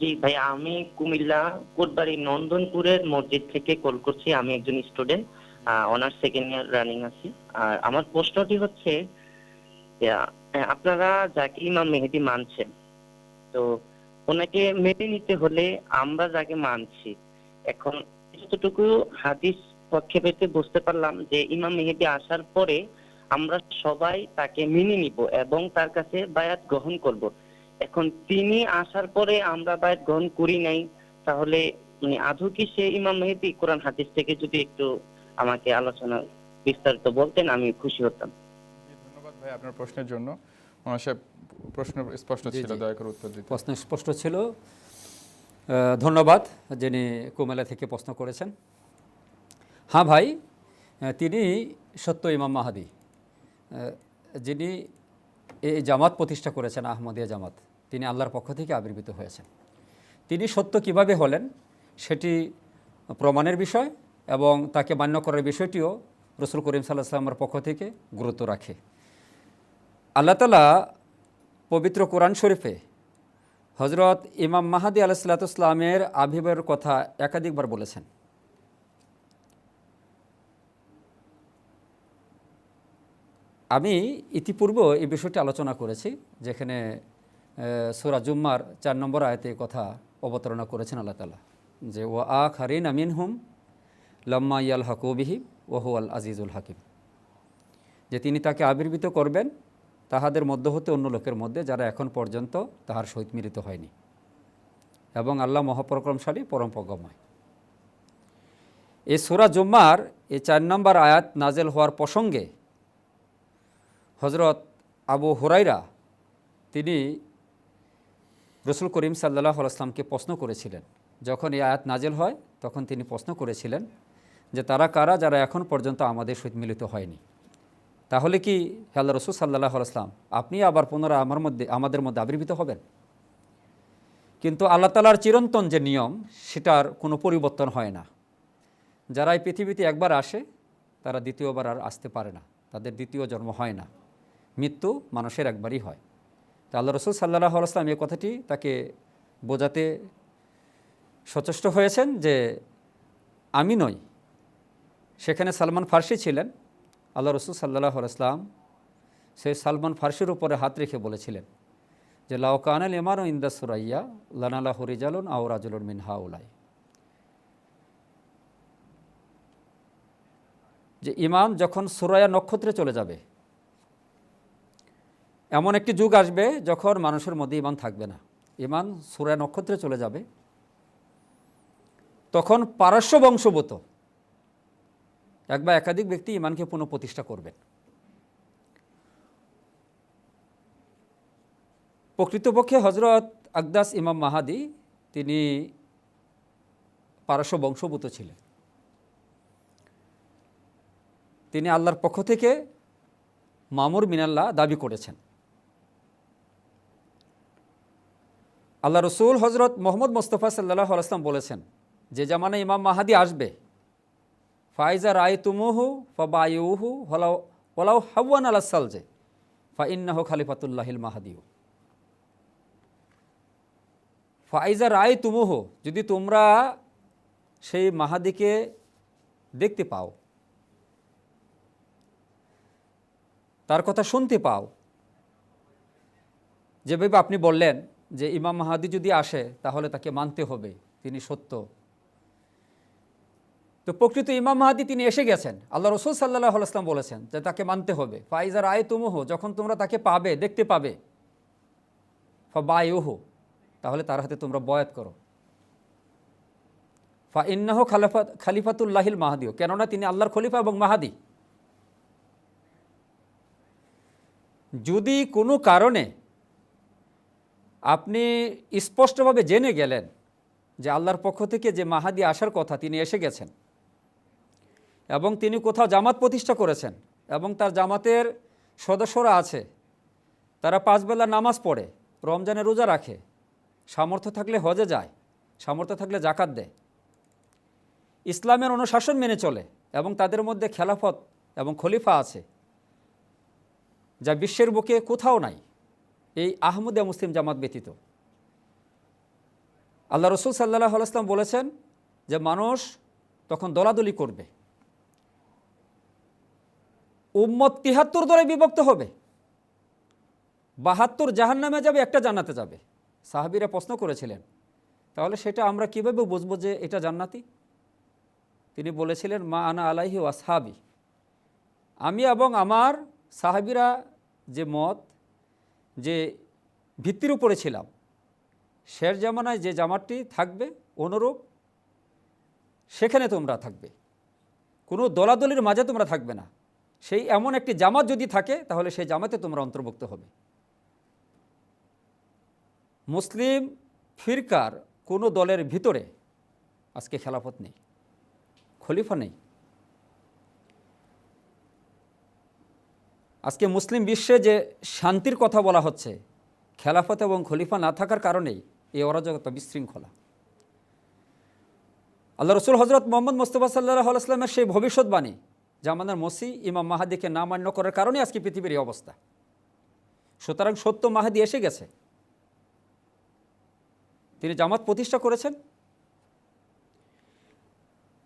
জি, ভাই, আমি কুমিল্লা কোটবাড়ি নন্দনপুরের মসজিদ থেকে কল করছি। আমি একজন student honours second year running আছি। আর আমার প্রশ্নটি হচ্ছে আপনারা যাকে ইমাম মেহেদি মানছেন, তো ওনাকে মেনে নিতে হলে আমরা যাকে মানছি, এখন যতটুকু হাদিস পক্ষে পেতে বুঝতে পারলাম যে ইমাম মেহেদি আসার পরে আমরা সবাই তাকে মেনে নিব এবং তার কাছে বায়াত গ্রহণ করব। এখন তিনি আসার পরে আমরা বায়াত গ্রহণ করি নাই তাহলে মানে আদৌ কি সে ইমাম মেহেদি কোরআন হাদিস থেকে যদি একটু আমাকে আলোচনা বিস্তারিত বলতেন আমি খুশি হতাম। ধন্যবাদ ভাই আপনার প্রশ্নের জন্য। প্রশ্ন স্পষ্ট ছিল দয়া করে উত্তর দিতে প্রশ্ন স্পষ্ট ছিল। ধন্যবাদ যিনি কুমিল্লা থেকে প্রশ্ন করেছেন। হ্যাঁ ভাই তিনি সত্য ইমাম মাহাদি। যিনি এই জামাত প্রতিষ্ঠা করেছেন আহমদিয়া জামাত। তিনি আল্লাহর পক্ষ থেকে আবির্ভূত হয়েছেন। তিনি সত্য কীভাবে হলেন সেটি প্রমাণের বিষয় এবং তাকে মান্য করার বিষয়টিও রসুল করিম সাল্লাহ পক্ষ থেকে গুরুত্ব রাখে। আল্লাহ তালা পবিত্র কোরআন শরীফে হজরত ইমাম মাহাদি আলাহিসাল্লামের আবির্ভাবের কথা একাধিকবার বলেছেন। আমি ইতিপূর্ব এই বিষয়টি আলোচনা করেছি, যেখানে সুরা জুম্মার চার নম্বর আয়তে কথা অবতারণা করেছেন আল্লাহ তালা যে ও আ খারিন আমিন হুম লম্মা ইয়াল হাকুবিহি ওহু আল আজিজুল হাকিম। যে তিনি তাকে আবির্ভূত করবেন তাহাদের মধ্য হতে অন্য লোকের মধ্যে যারা এখন পর্যন্ত তাহার সহিত মিলিত হয়নি। এবং আল্লাহ মহাপরাক্রমশালী পরম প্রজ্ঞময় এই সুরা জুম্মার এই চার নম্বর আয়াত নাজেল হওয়ার প্রসঙ্গে হজরত আবু হুরাইরা তিনি রসুল করিম সাল্লাহ আসলামকে প্রশ্ন করেছিলেন। যখন এই আয়াত নাজেল হয়, তখন তিনি প্রশ্ন করেছিলেন যে, তারা কারা যারা এখন পর্যন্ত আমাদের সহিত মিলিত হয়নি? তাহলে কি আল্লাহ রসুল সাল্লাহ আসলাম আপনি আবার পুনরায় আমার মধ্যে, আমাদের মধ্যে আবির্ভূত হবেন? কিন্তু আল্লাহ তালার চিরন্তন যে নিয়ম, সেটার কোনো পরিবর্তন হয় না। যারা এই পৃথিবীতে একবার আসে, তারা দ্বিতীয়বার আর আসতে পারে না। তাদের দ্বিতীয় জন্ম হয় না। মৃত্যু মানুষের একবারই হয়। তা আল্লাহ রসুল সাল্লাহ আসলাম এই কথাটি তাকে বোঝাতে সচেষ্ট হয়েছেন যে আমি নই। সেখানে সালমান ফার্সি ছিলেন। আল্লাহ রসুল সাল্লাহ আসলাম সেই সালমান ফার্সির উপরে হাত রেখে বলেছিলেন যে লাউকানাল ইমান ও ইন্দা সুরাইয়া লানালা হরিজালুন আও রাজুলুন মিন হাউলাই। যে ইমাম যখন সুরাইয়া নক্ষত্রে চলে যাবে এমন একটি যুগ আসবে যখন মানুষের মধ্যে ইমান থাকবে না। ইমান সুরায়া নক্ষত্রে চলে যাবে। তখন পারস্য বংশভূত এক বা একাধিক ব্যক্তি ইমানকে পুনঃপ্রতিষ্ঠা করবেন। প্রকৃতপক্ষে হজরত আকদাস ইমাম মাহাদি, তিনি পারস্য বংশভূত ছিলেন। তিনি আল্লাহর পক্ষ থেকে মামুর মিনাল্লাহ দাবি করেছেন। আল্লাহ রসুল হজরত মোহাম্মদ মোস্তফা সাল্লাহ আসলাম বলেছেন, যে জামানে ইমাম মাহাদি আসবে, ফাইজা রায় তুমুহু ফাবায়ুহু হলাও ওলাও হাওয়ান আলাহ সালজে ফা ইন্নাহ খালিফাতুল্লাহিল মাহাদিউ। ফাইজা রায় তুমুহ যদি তোমরা সেই মাহাদিকে দেখতে পাও, তার কথা শুনতে পাও, যেভাবে আপনি বললেন যে ইমাম মাহাদি যদি আসে, তাহলে তাকে মানতে হবে, তিনি সত্য। তো প্রকৃত ইমাম মাহাদি তিনি এসে গেছেন। আল্লাহ রসুল সাল্লাহ আসলাম বলেছেন যে তাকে মানতে হবে। ফাইজার আয় তুমুহ যখন তোমরা তাকে পাবে, দেখতে পাবে ফা বায়ুহ তাহলে তার হাতে তোমরা বয়াত করো। ফা ইন্নাহ খালিফা, খালিফাতুল্লাহিল মাহাদিও কেননা তিনি আল্লাহর খলিফা এবং মাহাদি। যদি কোনো কারণে আপনি স্পষ্টভাবে জেনে গেলেন যে আল্লাহর পক্ষ থেকে যে মাহাদি আসার কথা তিনি এসে গেছেন এবং তিনি কোথাও জামাত প্রতিষ্ঠা করেছেন এবং তার জামাতের সদস্যরা আছে। তারা পাঁচবেলা নামাজ পড়ে, রমজানে রোজা রাখে, সামর্থ্য থাকলে হজে যায়, সামর্থ্য থাকলে জাকাত দেয়। ইসলামের অনুশাসন মেনে চলে এবং তাদের মধ্যে খেলাফত এবং খলিফা আছে, যা বিশ্বের বুকে কোথাও নাই। এই আহমদিয়া মুসলিম জামাত ব্যতীত। আল্লাহ রসুল সাল্লাহ আলাইসলাম বলেছেন যে মানুষ তখন দলাদলি করবে। উম্মত তিহাত্তর দলে বিভক্ত হবে। বাহাত্তর জাহান নামে যাবে, একটা জান্নাতে যাবে। সাহাবিরা প্রশ্ন করেছিলেন, তাহলে সেটা আমরা কীভাবে বুঝব যে এটা জান্নাতি? তিনি বলেছিলেন, মা আনা আলাইহি ওয়াসহাবি। আমি এবং আমার সাহাবিরা যে মত যে ভিত্তির উপরে ছিলাম। শের জামানায় যে জামাতটি থাকবে অনুরূপ, সেখানে তোমরা থাকবে। কোনো দলাদলির মাঝে তোমরা থাকবে না। সেই এমন একটি জামাত যদি থাকে, তাহলে সেই জামাতে তোমরা অন্তর্ভুক্ত হবে। মুসলিম ফিরকার কোনো দলের ভিতরে আজকে খেলাফত নেই, খলিফা নেই। আজকে মুসলিম বিশ্বে যে শান্তির কথা বলা হচ্ছে, খেলাফত এবং খলিফা না থাকার কারণেই এই অরাজকতা বিশৃঙ্খলা। আল্লাহ রসুল হজরত মোহাম্মদ মোস্তফা সাল্লাহ আলাইসলামের সেই ভবিষ্যৎবাণী আমাদের মসি ইমাম মাহাদিকে না মান্য করার কারণে আজকে পৃথিবীর এই অবস্থা। সুতরাং সত্য মাহাদি এসে গেছে। তিনি জামাত প্রতিষ্ঠা করেছেন।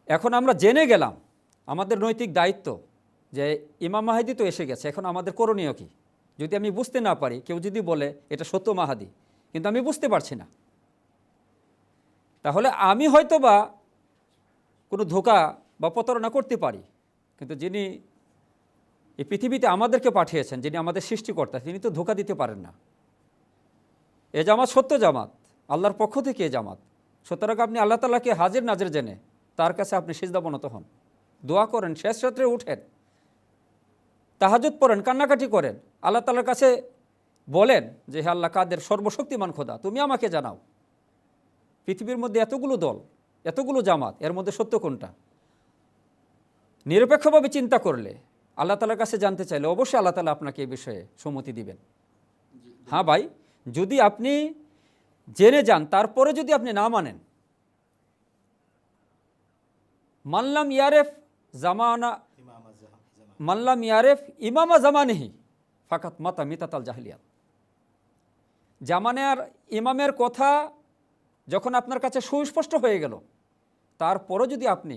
এখন আমরা জেনে গেলাম, আমাদের নৈতিক দায়িত্ব যে ইমাম মাহাদি তো এসে গেছে, এখন আমাদের করণীয় কি? যদি আমি বুঝতে না পারি, কেউ যদি বলে এটা সত্য মাহাদি, কিন্তু আমি বুঝতে পারছি না। তাহলে আমি হয়তো বা কোনো ধোকা বা প্রতারণা করতে পারি, কিন্তু যিনি এই পৃথিবীতে আমাদেরকে পাঠিয়েছেন, যিনি আমাদের সৃষ্টিকর্তা, তিনি তো ধোকা দিতে পারেন না। এ জামাত সত্য জামাত, আল্লাহর পক্ষ থেকে এ জামাত। সুতরাং আপনি আল্লাহ তালাকে হাজির নাজের জেনে, তার কাছে আপনি সিজদাবনত হন। দোয়া করেন, শেষ রাত্রে উঠেন। তাহাজুদ পড়েন, কান্নাকাটি করেন। আল্লাহ তালার কাছে বলেন যে, হে আল্লাহ, কাদের সর্বশক্তিমান খোদা, তুমি আমাকে জানাও। পৃথিবীর মধ্যে এতগুলো দল, এতগুলো জামাত, এর মধ্যে সত্য কোনটা? নিরপেক্ষভাবে চিন্তা করলে আল্লাহ তালার কাছে জানতে চাইলে অবশ্যই আল্লাহ তালা আপনাকে এই বিষয়ে সম্মতি দিবেন। হ্যাঁ ভাই, যদি আপনি জেনে যান, তারপরে যদি আপনি না মানেন, মানলাম ইয়ারেফ জামানা মানলাম ইয়ারেফ ইমামা জামানেহি ফাকাত মাতা মিতাতাল জাহিলিয়াত। জামানের ইমামের কথা যখন আপনার কাছে সুস্পষ্ট হয়ে গেল, তারপরও যদি আপনি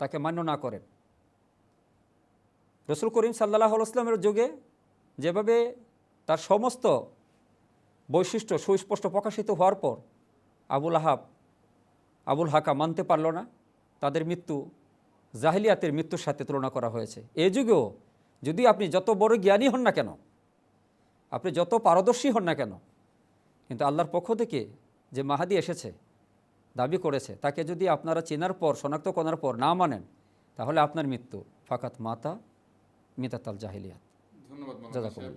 তাকে মান্য না করেন। রসুল করিম সাল্লাহ আসলামের যুগে যেভাবে তার সমস্ত বৈশিষ্ট্য সুস্পষ্ট প্রকাশিত হওয়ার পর আবুল আহাব, আবুল হাকা মানতে পারল না, তাদের মৃত্যু জাহিলিয়াতের মৃত্যুর সাথে তুলনা করা হয়েছে। এ যুগেও যদি আপনি যত বড় জ্ঞানী হন না কেন আপনি যত পারদর্শী হন না কেন কিন্তু আল্লাহর পক্ষ থেকে যে মাহাদি এসেছে দাবি করেছে তাকে যদি আপনারা চেনার পর শনাক্ত করার পর না মানেন তাহলে আপনার মৃত্যু ফাকাত মাতা মিতাতাল জাহিলিয়াত। ধন্যবাদ।